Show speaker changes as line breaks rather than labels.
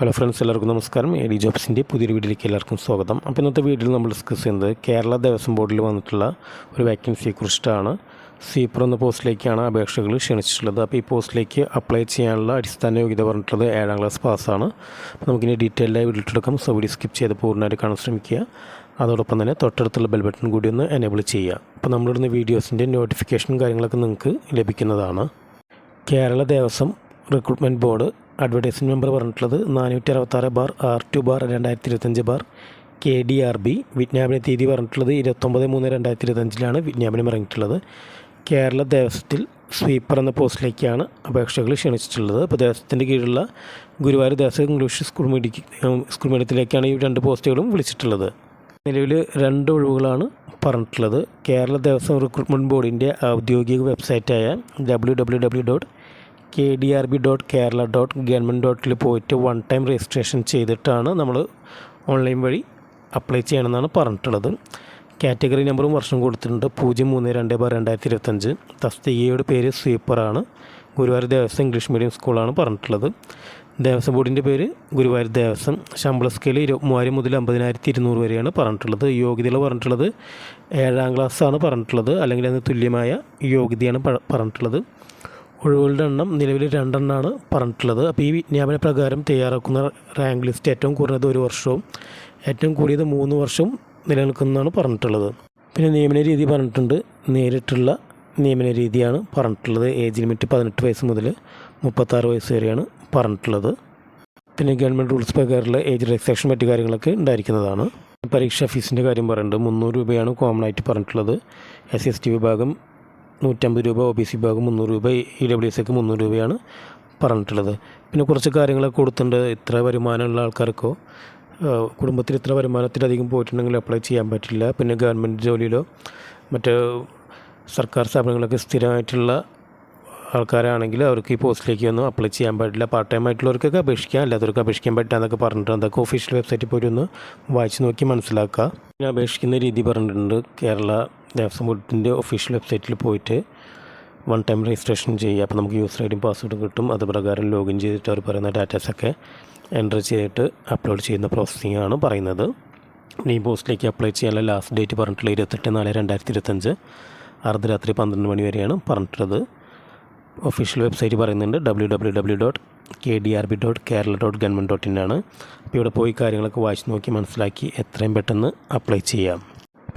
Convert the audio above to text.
Hello friends എല്ലാവർക്കും നമസ്കാരം. A D ജോബ്സിന്റെ പുതിയൊരു വീഡിയോയിലേക്ക് എല്ലാവർക്കും സ്വാഗതം. അപ്പോൾ ഇന്നത്തെ വീഡിയോയിൽ നമ്മൾ ഡിസ്കസ് ചെയ്യുന്നത് കേരള ദേവസ്വം ബോർഡിൽ വന്നിട്ടുള്ള ഒരു വാക്കൻസിയെ കുറിച്ചിട്ടാണ്. സ്വീപ്പർ എന്ന പോസ്റ്റിലേക്കാണ് അപേക്ഷകൾ ക്ഷണിച്ചിട്ടുള്ളത്. അപ്പോൾ ഈ പോസ്റ്റിലേക്ക് അപ്ലൈ ചെയ്യാനുള്ള അടിസ്ഥാന യോഗ്യത പറഞ്ഞിട്ടുള്ളത് ഏഴാം ക്ലാസ് പാസ്സാണ് അപ്പോൾ നമുക്കിനി ഡീറ്റെയിലായി വീട്ടിലെടുക്കാം സോ വീഡിയോ സ്കിപ്പ് ചെയ്ത് പൂർണമായിട്ട് കാണാൻ ശ്രമിക്കുക. അതോടൊപ്പം തന്നെ തൊട്ടടുത്തുള്ള ബെൽ ബട്ടൺ കൂടി ഒന്ന് എനേബിൾ ചെയ്യുക. അപ്പോൾ നമ്മളിടുന്ന വീഡിയോസിന്റെ നോട്ടിഫിക്കേഷനും കാര്യങ്ങളൊക്കെ നിങ്ങൾക്ക് ലഭിക്കുന്നതാണ്. Kerala Devaswom recruitment board advertisement number പറഞ്ഞിട്ടുള്ളത് നാനൂറ്റി അറുപത്താറ് ബാർ ആർ ടു ബാർ രണ്ടായിരത്തി ഇരുപത്തഞ്ച് bar. K D R B വിജ്ഞാപന തീയതി പറഞ്ഞിട്ടുള്ളത് ഇരുപത്തൊമ്പത് മൂന്ന് രണ്ടായിരത്തി ഇരുപത്തഞ്ചിലാണ് വിജ്ഞാപനം ഇറങ്ങിയിട്ടുള്ളത്. കേരള ദേവസ്വത്തിൽ സ്വീപ്പർ എന്ന പോസ്റ്റിലേക്കാണ് അപേക്ഷകൾ ക്ഷണിച്ചിട്ടുള്ളത്. അപ്പോൾ ദേവസ്വത്തിന്റെ കീഴിലുള്ള Guruvayur Devaswom English school media school മീഡിയത്തിലേക്കാണ് ഈ രണ്ട് പോസ്റ്റുകളും വിളിച്ചിട്ടുള്ളത്. നിലവിൽ രണ്ട് ഒഴിവുകളാണ് പറഞ്ഞിട്ടുള്ളത്. കേരള ദേവസ്വം റിക്രൂട്ട്മെന്റ് ബോർഡിന്റെ ഔദ്യോഗിക വെബ്സൈറ്റായ W W W dot K D R B dot Kerala dot government ഡോട്ടിൽ പോയിട്ട് വൺ ടൈം രജിസ്ട്രേഷൻ ചെയ്തിട്ടാണ് നമ്മൾ ഓൺലൈൻ വഴി അപ്ലൈ ചെയ്യണമെന്നാണ് പറഞ്ഞിട്ടുള്ളത്. കാറ്റഗറി നമ്പറും വർഷം കൊടുത്തിട്ടുണ്ട്. പൂജ്യം മൂന്ന് രണ്ട് ബാർ രണ്ടായിരത്തി ഇരുപത്തഞ്ച്. തസ്തികയുടെ പേര് സ്വീപ്പറാണ് ഗുരുവായൂർ ദേവസ്വം ഇംഗ്ലീഷ് മീഡിയം സ്കൂളാണ് പറഞ്ഞിട്ടുള്ളത്. ദേവസ്വം ബോർഡിന്റെ പേര് ഗുരുവായൂർ ദേവസ്വം. ശമ്പള സ്കെയിൽ ഇരു മൂവായിരം മുതൽ അമ്പതിനായിരത്തി ഇരുന്നൂറ് വരെയാണ് പറഞ്ഞിട്ടുള്ളത്. യോഗ്യതകൾ പറഞ്ഞിട്ടുള്ളത് ഏഴാം ക്ലാസ്സാണ് പറഞ്ഞിട്ടുള്ളത്. അല്ലെങ്കിൽ അതിന് തുല്യമായ യോഗ്യതയാണ് പറഞ്ഞിട്ടുള്ളത്. ഒഴിവുകളുടെ എണ്ണം നിലവിൽ രണ്ടെണ്ണമാണ് പറഞ്ഞിട്ടുള്ളത്. അപ്പോൾ ഈ വിജ്ഞാപന പ്രകാരം തയ്യാറാക്കുന്ന റാങ്ക് ലിസ്റ്റ് ഏറ്റവും കുറഞ്ഞത് ഒരു വർഷവും ഏറ്റവും കൂടിയത് മൂന്ന് വർഷവും നിലനിൽക്കുന്നതാണ് പറഞ്ഞിട്ടുള്ളത്. പിന്നെ നിയമന രീതി പറഞ്ഞിട്ടുണ്ട്. നേരിട്ടുള്ള നിയമന രീതിയാണ് പറഞ്ഞിട്ടുള്ളത്. ഏജ് ലിമിറ്റ് പതിനെട്ട് വയസ്സ് മുതൽ മുപ്പത്താറ് വയസ്സ് വരെയാണ് പറഞ്ഞിട്ടുള്ളത്. പിന്നെ ഗവൺമെന്റ് റൂൾസ് പ്രകാരമുള്ള ഏജ് റിലാക്സേഷൻ മറ്റു കാര്യങ്ങളൊക്കെ ഉണ്ടായിരിക്കുന്നതാണ്. പരീക്ഷാ ഫീസിന്റെ കാര്യം പറയുന്നുണ്ട്. മുന്നൂറ് രൂപയാണ് കോമൺ ആയിട്ട് പറഞ്ഞിട്ടുള്ളത്. എസ് എസ് ടി വിഭാഗം നൂറ്റമ്പത് രൂപ ഒ ബി സി വിഭാഗം മുന്നൂറ് രൂപ ഇ ഡബ്ല്യു എസ് ഒക്കെ മുന്നൂറ് രൂപയാണ് പറഞ്ഞിട്ടുള്ളത്. പിന്നെ കുറച്ച് കാര്യങ്ങളൊക്കെ കൊടുത്തിട്ടുണ്ട്. ഇത്ര വരുമാനമുള്ള ആൾക്കാർക്കോ? കുടുംബത്തിൽ ഇത്ര വരുമാനത്തിലധികം പോയിട്ടുണ്ടെങ്കിൽ അപ്ലൈ ചെയ്യാൻ പറ്റില്ല. പിന്നെ ഗവൺമെന്റ് ജോലിയിലോ മറ്റ് സർക്കാർ സ്ഥാപനങ്ങളൊക്കെ സ്ഥിരമായിട്ടുള്ള ആൾക്കാരാണെങ്കിൽ അവർക്ക് ഈ പോസ്റ്റിലേക്ക് ഒന്നും അപ്ലൈ ചെയ്യാൻ പറ്റില്ല. പാർട്ട് ടൈം ആയിട്ടുള്ളവർക്കൊക്കെ അപേക്ഷിക്കാം. അല്ലാത്തവർക്ക് അപേക്ഷിക്കാൻ പറ്റില്ല എന്നൊക്കെ പറഞ്ഞിട്ട് അതൊക്കെ ഒഫീഷ്യൽ വെബ്സൈറ്റിൽ പോയി ഒന്ന് വായിച്ച് നോക്കി മനസ്സിലാക്കുക. പിന്നെ അപേക്ഷിക്കുന്ന രീതി പറഞ്ഞിട്ടുണ്ട്. കേരള ദേവസ്വം ബോർഡിന്റെ ഒഫീഷ്യൽ വെബ്സൈറ്റിൽ പോയിട്ട് വൺ ടൈം രജിസ്ട്രേഷൻ ചെയ്യുക. അപ്പോൾ നമുക്ക് യൂസർ ഐ ഡിയും പാസ്വേഡും കിട്ടും. അത് പ്രകാരം ലോഗിൻ ചെയ്തിട്ട് അവർ പറയുന്ന ഡാറ്റാസൊക്കെ എന്റർ ചെയ്തിട്ട് അപ്ലോഡ് ചെയ്യുന്ന പ്രോസസ്സിംഗ് ആണ് പറയുന്നത്. ഈ പോസ്റ്റിലേക്ക് അപ്ലൈ ചെയ്യാനുള്ള ലാസ്റ്റ് ഡേറ്റ് പറഞ്ഞിട്ടുള്ള ഇരുപത്തെട്ട് നാല് രണ്ടായിരത്തി ഇരുപത്തഞ്ച് അർദ്ധരാത്രി പന്ത്രണ്ട് മണി വരെയാണ് പറഞ്ഞിട്ടുള്ളത്. ഒഫീഷ്യൽ വെബ്സൈറ്റ് പറയുന്നുണ്ട് W W W dot K D R B dot Kerala dot government dot in ആണ്. അപ്പോൾ ഇവിടെ പോയി കാര്യങ്ങളൊക്കെ വായിച്ച് നോക്കി മനസ്സിലാക്കി എത്രയും പെട്ടെന്ന് അപ്ലൈ ചെയ്യാം.